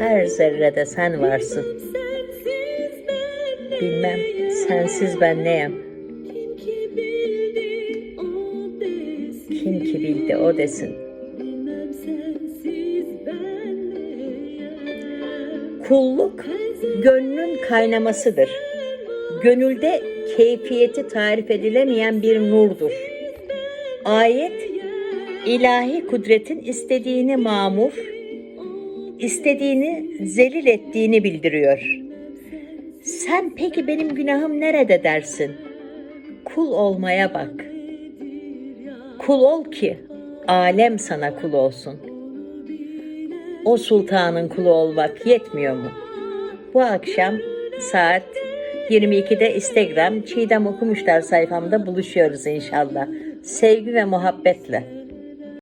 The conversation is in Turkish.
her zerrede sen varsın. Bilmem sensiz ben neyim. Kim ki bildi o desin. Kulluk gönlün kaynamasıdır. Gönülde keyfiyeti tarif edilemeyen bir nurdur. Ayet ilahi kudretin istediğini mamur, istediğini zelil ettiğini bildiriyor. Sen peki benim günahım nerede dersin? Kul olmaya bak. Kul ol ki alem sana kul olsun. O sultanın kulu olmak yetmiyor mu? Bu akşam saat 22'de Instagram Çiğdem Okumuşlar sayfamda buluşuyoruz inşallah. Sevgi ve muhabbetle.